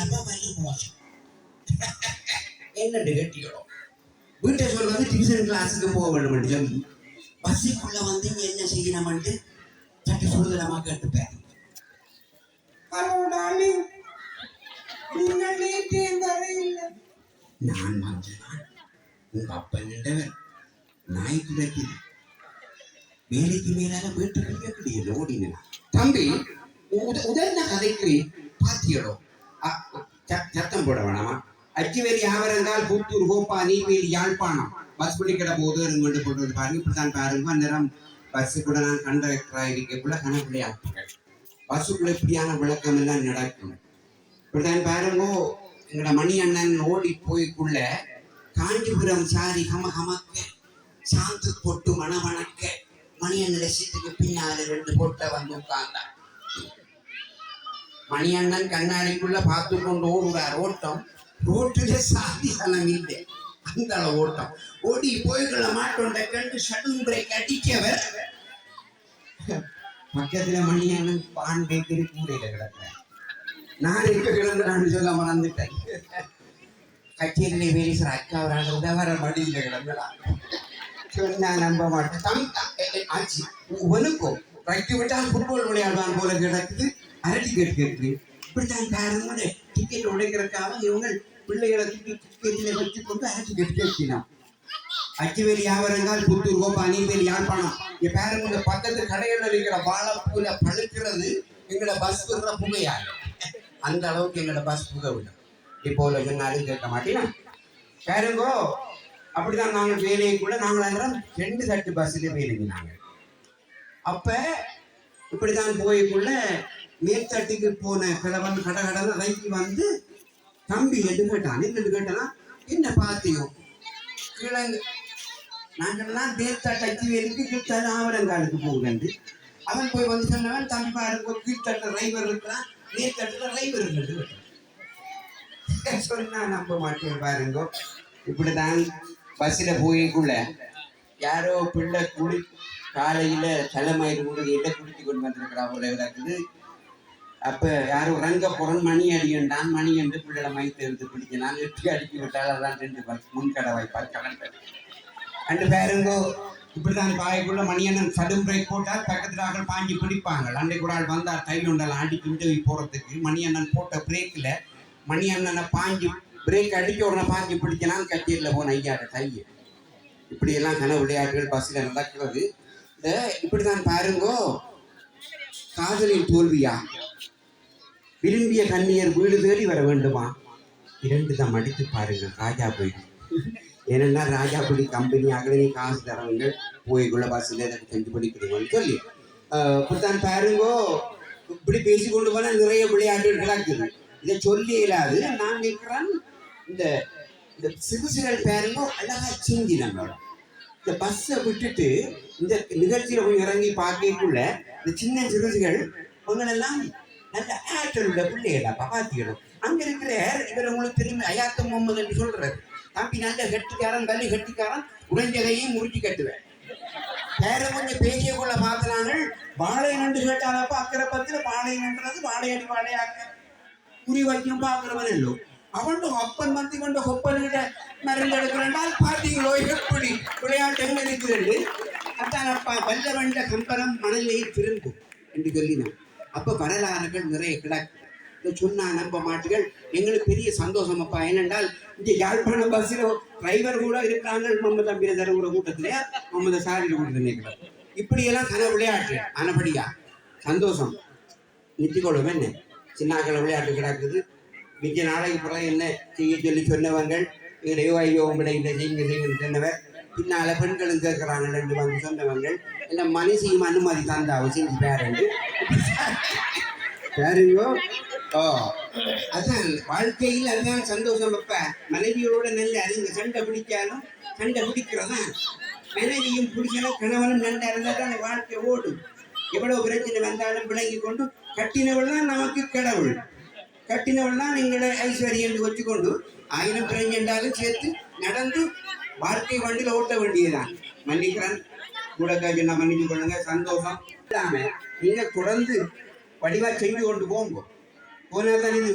நம்ம வலி மோசம் என்னண்டு கட்டிக்கிறோம் வீட்டை சொல்றது டியூஷன் கிளாஸுக்கு போக வேண்டும் சொல்லி பஸ்ஸுக்குள்ள வந்து இங்க என்ன செய்யணும்ட்டு சட்டு சுடுதலமா கேட்டுப்பேன். ஹலோ டார்லிங் நீங்கள் நேற்று வரையில்லை நான் வந்தேன் உங்க அப்பா நின்றவர் நாய் கிடைக்குது வேலைக்கு மேலால கிடையாது ஓடினா தம்பி உத- உதர்ந்த கதைக்கு பாத்தியடோ சத்தம் போட வேணாமா? அச்சுவேலி ஆவரங்கால் புத்தூர் கோப்பா நீவேலி யாழ்ப்பாணம். பஸ் பிடிக்கிற போது கொண்டு போட்டு பாருங்க. இப்படித்தான் பாருங்க. அந்நேரம் பஸ் கூட நான் கண்டக்டராக இருக்கக்குள்ள கணப்பிள்ளையாக்குங்கள் பஸ்ஸுக்குள்ள இப்படியான விளக்கம் எல்லாம் நடக்கும். இப்படித்தான் பாருங்க எங்கட மணி அண்ணன் ஓடி போய்க்குள்ள காஞ்சிபுரம் சாரி ஹம ஹமக்க சாந்து போட்டு மணவணக்க மணி அண்ணன் லட்சத்துக்கு பின்னால ரெண்டு பொட்டை வந்து உட்கார்ந்தான். மணியண்ணன் கண்ணாடிக்குள்ள பார்த்து கொண்டு ஓடுறார் ஓட்டம் ரோட்டுல சாதி சனம் இல்லை அந்த அளவு ஓட்டம். ஓடி போய்கள மாட்டோண்ட கண்டு ஷட்டன் பிரேக் அடிக்கவர். பக்கத்துல மணியண்ணன் பான் பேக்கரி கூடையில கிடக்கிறேன் நான் எங்க கிடந்தான்னு சொல்ல மறந்துட்டேன். கச்சேரியில பேசுற அக்கா வராங்க உதவர மடியில கிடந்துடா சொன்னா நம்ப மாட்டேன் தம் ஆச்சு எ- எ- உனக்கும் ரைட்டு விட்டால் ஃபுட்பால் விளையாடுவான் போல கிடக்குது. அரட்டி கேட்டு கேட்குது இப்படித்தான் காரணம் டிக்கெட் உடைக்கிறதுக்காக இவங்க பிள்ளைகளை டிக்கெட்டில் வச்சு கொண்டு அரட்டி கேட்டு கேட்கினான் அச்சுவேலி யாவரங்கால் புத்தூர் கோப்பா அணிவேலி யாழ்ப்பாணம். என் பேரன் இந்த பக்கத்து கடையில் இருக்கிற வாழைப்பூல பழுக்கிறது எங்களோட பஸ் விடுற புகையா? அந்த அளவுக்கு எங்களோட பஸ் புகை விடும். இப்போ உள்ள சொன்னாலும் கேட்க மாட்டீங்கன்னா பேருங்கோ அப்படிதான் நாங்கள் வேலைக்குள்ள நாங்கள் ரெண்டு தட்டு பஸ்ஸில் வேலைக்கு நாங்கள். அப்போ இப்படிதான் போய்க்குள்ள மேற்தட்டுக்கு போன கிழவன் கடை கடனை ரைக்கு வந்து தம்பி என்று கேட்டான்? என்னன்னு கேட்டானா என்ன பாத்தியோ கிழங்கு. நாங்கள்லாம் தேர்த்தட்ட வேலைக்கு கீழ்த்தட்ட ஆவரங்காலுக்கு போகுது அவன் போய் வந்து சொன்னவன் தம்பி பாருங்க கீழ்த்தட்ட டிரைவர் இருக்கிறான் நேர்த்தட்டு டிரைவர் இருக்குது சொன்னா நம்ப மாட்டேன் பாருங்க. இப்படிதான் பஸ்ஸில் போய்க்குள்ள யாரோ பிள்ளை குளி காலையில் தலைமயிறு கூட இட குடித்து கொண்டு வந்திருக்கிறா போல இருக்குது அப்போ யாரும் ரங்க புறன் மணி அடியண்டான் மணி என்று பிள்ளைகளை மயத்தை எடுத்து பிடிச்சினான் எட்டு அடிக்கி விட்டால் அதான் ரெண்டு பஸ் முன்கடை வாய்ப்பார் கலண்டர். அண்டு பேருங்கோ இப்படிதான் பாய்க்குள்ள மணியண்ணன் சடும் பிரேக் போட்டால் பக்கத்தில் ஆட்கள் பாஞ்சி பிடிப்பாங்க அண்டை கூட ஆள் வந்தார் கையில் உண்டெல்லாம் அடிக்கி விட்டு போகிறதுக்கு மணியண்ணன் போட்ட பிரேக்ல மணியண்ணனை பாஞ்சி பிரேக் அடிக்க உடனே பாஞ்சி பிடிச்சினான் கச்சேரியில் போன ஐயாட்ட கையை இப்படியெல்லாம் கன விளையாட்டுகள் பஸ்ஸில் நடக்கிறது. இப்படிதான் பாருங்கோ. காதலின் தோல்வியா? விரும்பிய கண்ணியர் வீடு தேடி வர வேண்டுமா? இரண்டு தான் அடித்து பாருங்க ராஜா போயிட்டு ஏனென்னா ராஜாபுடி கம்பெனி அகலனி காசு தரவங்க போய் பஸ்ஸில் எனக்கு செஞ்சு படிக்கிறீங்கன்னு சொல்லி. ஆஹ் இப்படித்தான் பாருங்கோ. இப்படி பேசி கொண்டு போனால் நிறைய விளையாட்டு கிடக்குது இதை சொல்லி இல்லாது நான் நினைக்கிறேன் இந்த இந்த சிறுசிகள் பேருங்கோ அழகா சிந்தி நம்மளோட இந்த பஸ்ஸை விட்டுட்டு இந்த நிகழ்ச்சியில போய் இறங்கி பார்க்கக்குள்ள இந்த சின்ன சிறுசுகள் உங்களெல்லாம் நல்ல ஆற்றல் உள்ள பிள்ளைகளா பாத்திக்கணும் அங்கே இருக்கிற இவர் உங்களுக்கு திரும்பி அயாத்த முகமது என்று சொல்றாரு. தம்பி நல்ல கட்டிக்காரன் கல்லி கட்டிக்காரன் உடைஞ்சதையும் முறுக்கி கட்டுவேன். வேற கொஞ்சம் பேசியக்குள்ள மாத்தினாங்கள் வாழை நண்டு கேட்டாலப்ப அக்கறை பத்தில வாழை நண்டுறது வாழையடி வாழையாக்க. குறி வைக்கும் பார்க்கிறவன் இல்லை. அவன் ஒப்பன் வந்து கொண்டு ஒப்பன் கிட்ட எடுக்கிறால் பார்த்தீங்களோ எப்படி விளையாட்டு இருக்கிறது? அத்தான் அப்பா வல்ல வந்த கம்பரம் மணலை திரும்பும் என்று சொல்லினான். அப்போ வரலாறுகள் நிறைய கிடக்கு. இதை சொன்னா நம்ப மாட்டுகள் எங்களுக்கு பெரிய சந்தோஷம் அப்பா. ஏனென்றால் இங்க யாழ்ப்பாணம் பஸ்ஸில் டிரைவர் கூட இருக்கிறாங்க மம்மத தம்பிரதர் கூட கூட்டத்திலே மம்மத சாரியில் கூட்டத்தில் நிற்கிறார் இப்படியெல்லாம் கன விளையாட்டு ஆனபடியா சந்தோஷம். நித்திக்கொள்ளும் என்ன? சின்னாக்களை விளையாட்டு கிடக்குது. மிச்ச நாளைக்கு பிறகு என்ன செய்ய சொல்லி சொன்னவர்கள்? ஐயோ ஐயோ உங்களை இந்த செய்யுங்க செய்யுங்க சொன்னவர் பின்னால பெண்களும் கேட்கிறாங்க ரெண்டு வந்து சொன்னவங்க. என்ன மனுஷியும் அனுமதி தந்தாவ செஞ்சு பேரண்டு? பாருங்கோ ஓ. அதான் வாழ்க்கையில் அதுதான் சந்தோஷம் அப்ப. மனைவியோட நல்ல அதுங்க சண்டை பிடிச்சாலும் சண்டை பிடிக்கிறதா? மனைவியும் பிடிச்சாலும் கணவனும் நல்லா இருந்தால் தான் வாழ்க்கை ஓடும். எவ்வளவு பிரச்சனை வந்தாலும் விளங்கி கொண்டு கட்டினவள் தான் நமக்கு கடவுள். கட்டினவள் நீங்களே எங்களை ஐஸ்வர்யம் என்று வச்சுக்கொண்டு ஆயிரம் பிறகு என்றாலும் சேர்த்து நடந்து வாழ்க்கை வண்டியில் ஓட்ட வேண்டியதுதான். மன்னிக்கிறேன். கூட காய்ச்சி மன்னிச்சு கொள்ளுங்க. சந்தோஷம். இல்லாமல் நீங்கள் தொடர்ந்து வடிவாக செய்து கொண்டு போங்க. போனால் தான் இது